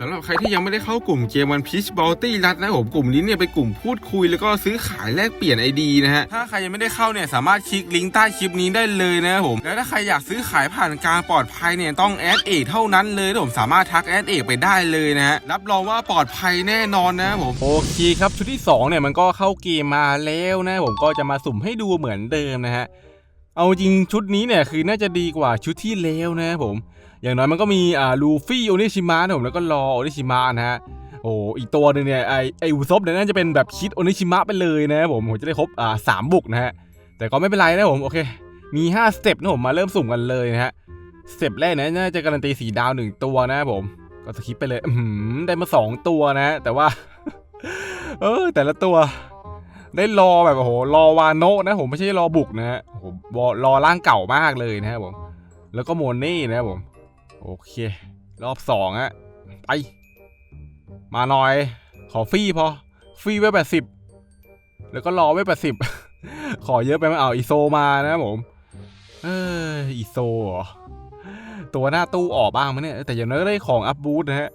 สำหรับใครที่ยังไม่ได้เข้ากลุ่มเกมวันพีชบอลตี้รัดนะผมกลุ่มนี้เนี่ยเป็นกลุ่มพูดคุยแล้วก็ซื้อขายแลกเปลี่ยนไอดีนะฮะถ้าใครยังไม่ได้เข้าเนี่ยสามารถคลิกลิงก์ใต้คลิปนี้ได้เลยนะผมแล้วถ้าใครอยากซื้อขายผ่านการปลอดภัยเนี่ยต้องแอดเอกเท่านั้นเลยผมสามารถทักแอดเอกไปได้เลยนะฮะรับรองว่าปลอดภัยแน่นอนนะผมโอเคครับชุดที่สองเนี่ยมันก็เข้าเกมมาแล้วนะผมก็จะมาสุ่มให้ดูเหมือนเดิมนะฮะเอาจริงชุดนี้เนี่ยคือน่าจะดีกว่าชุดที่แล้วนะผม อย่างน้อยมันก็มีอ่าลูฟี่โอนิชิมะนะผมแล้วก็รอโอนิชิมะนะฮะโอ้อีกตัวหนึงเนี่ยไอไออุซบเนี่ยน่าจะเป็นแบบคิดโอนิชิมะไปเลยนะผมผมจะได้ครบอ่าสามบุกนะฮะแต่ก็ไม่เป็นไรนะผมโอเค มี5สเต็ปนะผมมาเริ่มสุ่มกันเลยนะฮะสเต็ปแรกเนี่ยน่าจะการันตีสีดาวหนึ่งตัวนะผมก็สคิปไปเลยอือหือได้มาสองตัวนะ แต่ว่า เออ แต่ละตัว ได้รอแบบโอ้โหรอวาโนะนะผมไม่ใช่รอบุกนะฮะโอ้โหรอรอร่างเก่ามากเลยนะครับผม แล้วก็โมเน่นะครับผม โอเค รอบสองอะไป มาหน่อย ขอฟรีพอ ฟรีไว้แปดสิบแล้วก็รอไว้แปดสิบขอเยอะไปไหมเอาอีโซมานะผม เอออีโซเหรอตัวหน้าตู้ออกบ้างมั้ยเนี่ย แต่อย่างน้อยก็ได้ของอัพบูทนะฮะ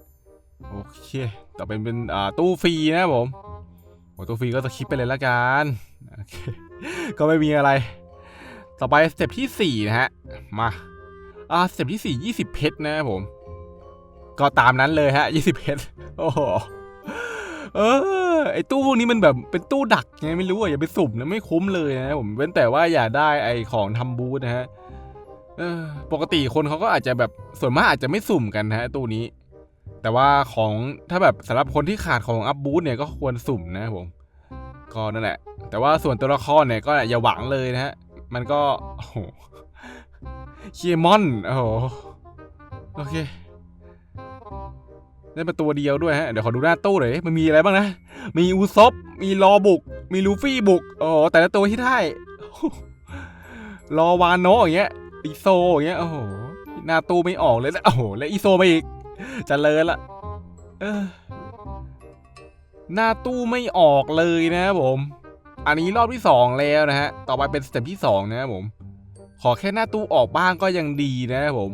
โอเค ต่อเป็นเป็นอ่าตู้ฟรีนะผมโอ้ตู้ฟรีก็สคิปไปเลยละกันโอเคก็ไม่มีอะไร ต่อไปสเต็ปที่สี่นะฮะ มา อ่าสเต็ปที่สี่ยี่สิบเพชรนะครับผม ก็ตามนั้นเลยฮะยี่สิบเพชร โอ้โห เออ ไอตู้พวกนี้มันแบบเป็นตู้ดักไงไม่รู้อะอย่าไปสุ่มนะไม่คุ้มเลยนะผม เว้นแต่ว่าอย่าได้ไอของทำบูธนะฮะออปกติคนเขาก็อาจจะแบบส่วนมากอาจจะไม่สุ่มกันนะฮะตู้นี้ แต่ว่าของถ้าแบบสำหรับคนที่ขาดของอัพบูธเนี่ยก็ควรสุ่มนะผมก็นั่นแหละ แต่ว่าส่วนตัวละครเนี่ยก็อย่าหวังเลยนะฮะ มันก็โอ้ เคียมอนโอ้โหโอเค ได้มาตัวเดียวด้วยฮะ เดี๋ยวขอดูหน้าตู้หน่อยมันมีอะไรบ้างนะ มีอูซบมีรอบุก มีลูฟี่บุก โอ้แต่ละตัวที่ได้รอวานโนอย่างเงี้ยอีโซอย่างเงี้ย โอ้โห หน้าตู้ไม่ออกเลยนะโอ้โห แล้วอีโซมาอีกจะเลยละเออหน้าตู้ไม่ออกเลยนะครับผม อันนี้รอบที่สองแล้วนะฮะ ต่อไปเป็นสเต็ปที่สองนะครับผม ขอแค่หน้าตู้ออกบ้างก็ยังดีนะครับผม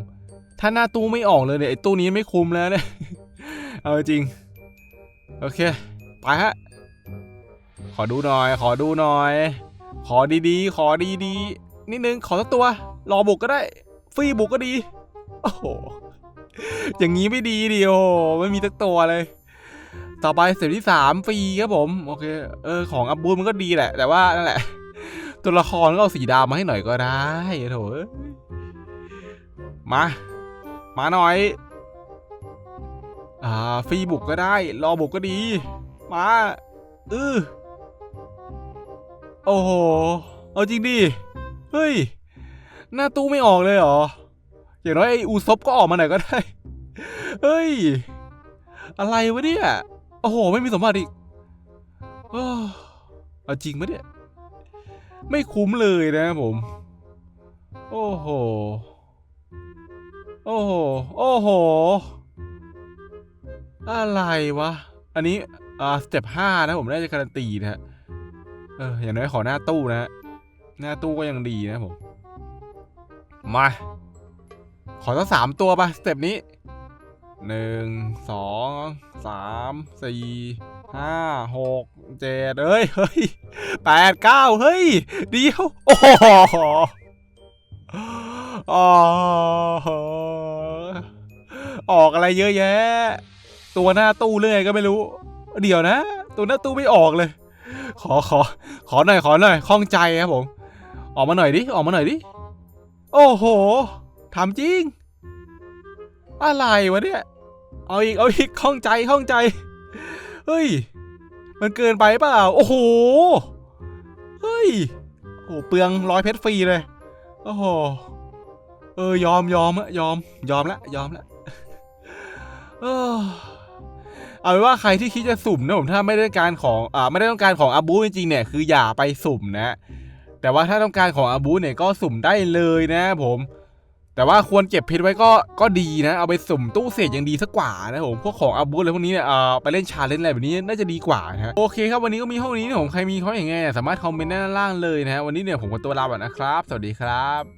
ถ้าหน้าตู้ไม่ออกเลยเนี่ยไอ้ตู้นี้ไม่คุ้มแล้วเนี่ย เอาจริง โอเค ไปฮะ ขอดูหน่อย ขอดูหน่อย ขอดีๆ ขอดีๆ นิดนึง ขอสักตัว รอบุกก็ได้ ฟรีบุกก็ดี โอ้โห อย่างนี้ไม่ดีดิโอไม่มีสักตัวเลยต่อไปสเต็ปที่สามฟรีครับผม โอเค เออ ของอัพบูธมันก็ดีแหละ แต่ว่านั่นแหละ ตัวละครก็เอาสีดำมาให้หน่อยก็ได้โถเอ้ยมา มาหน่อย อ่าฟรีบุกก็ได้ รอบุกก็ดี มาเออโอ้โห เอาจริงดิ เฮ้ย หน้าตู้ไม่ออกเลยเหรอ อย่างน้อยไออูซบก็ออกมาหน่อยก็ได้ เฮ้ย อะไรวะเนี่ย โอ้โห ไม่มีสมบัติอีกเอาจริงปะเนี่ย ไม่คุ้มเลยนะครับผม โอ้โห โอ้โห โอ้โห อะไรวะ อันนี้ อ่า สเต็ปห้านะผมน่าจะการันตีนะฮะ เออ อย่างน้อยขอหน้าตู้นะฮะ หน้าตู้ก็ยังดีนะผม มา ขอตั้งสามตัวปะสเต็ปนี้ หนึ่งสองสามสี่ห้าหกเจ็ดเอ้ยเฮ้ยแปดเก้าเฮ้ย เดียว โอ้โหอ๋อออกอะไรเยอะแยะ ตัวหน้าตู้เรื่อยก็ไม่รู้ เดี๋ยวนะ ตัวหน้าตู้ไม่ออกเลย ขอขอ ขอหน่อยขอหน่อยข้องใจครับผม ออกมาหน่อยดิ ออกมาหน่อยดิ โอ้โหถามจริง อะไรวะเนี่ย เอาอีก เอาอีกข้องใจข้องใจ เฮ้ย มันเกินไปเปล่า โอ้โห เฮ้ย โอ้เปลืองร้อยเพชรฟรีเลย โอ้โห เออยอมยอมอะยอมยอมละยอมละเออเอาเป็นว่าใครที่คิดจะสุ่มนะผมถ้าไม่ได้การของอ่าไม่ได้ต้องการของอาบูจริงๆเนี่ยคืออย่าไปสุ่มนะ แต่ว่าถ้าต้องการของอาบูเนี่ยก็สุ่มได้เลยนะผม แต่ว่าควรเก็บเพชรไว้ก็ก็ดีนะ เอาไปสุ่มตู้เศษยังดีสักกว่านะผมพวกของอาบูอะไรพวกนี้เนี่ยเอ่อไปเล่นชาเลนจ์อะไรแบบนี้น่าจะดีกว่านะฮะโอเคครับวันนี้ก็มีเท่านี้นะผมใครมีข้ออย่างไงสามารถคอมเมนต์ด้านล่างเลยนะฮะวันนี้เนี่ยผมขอตัวลาไปนะครับ สวัสดีครับ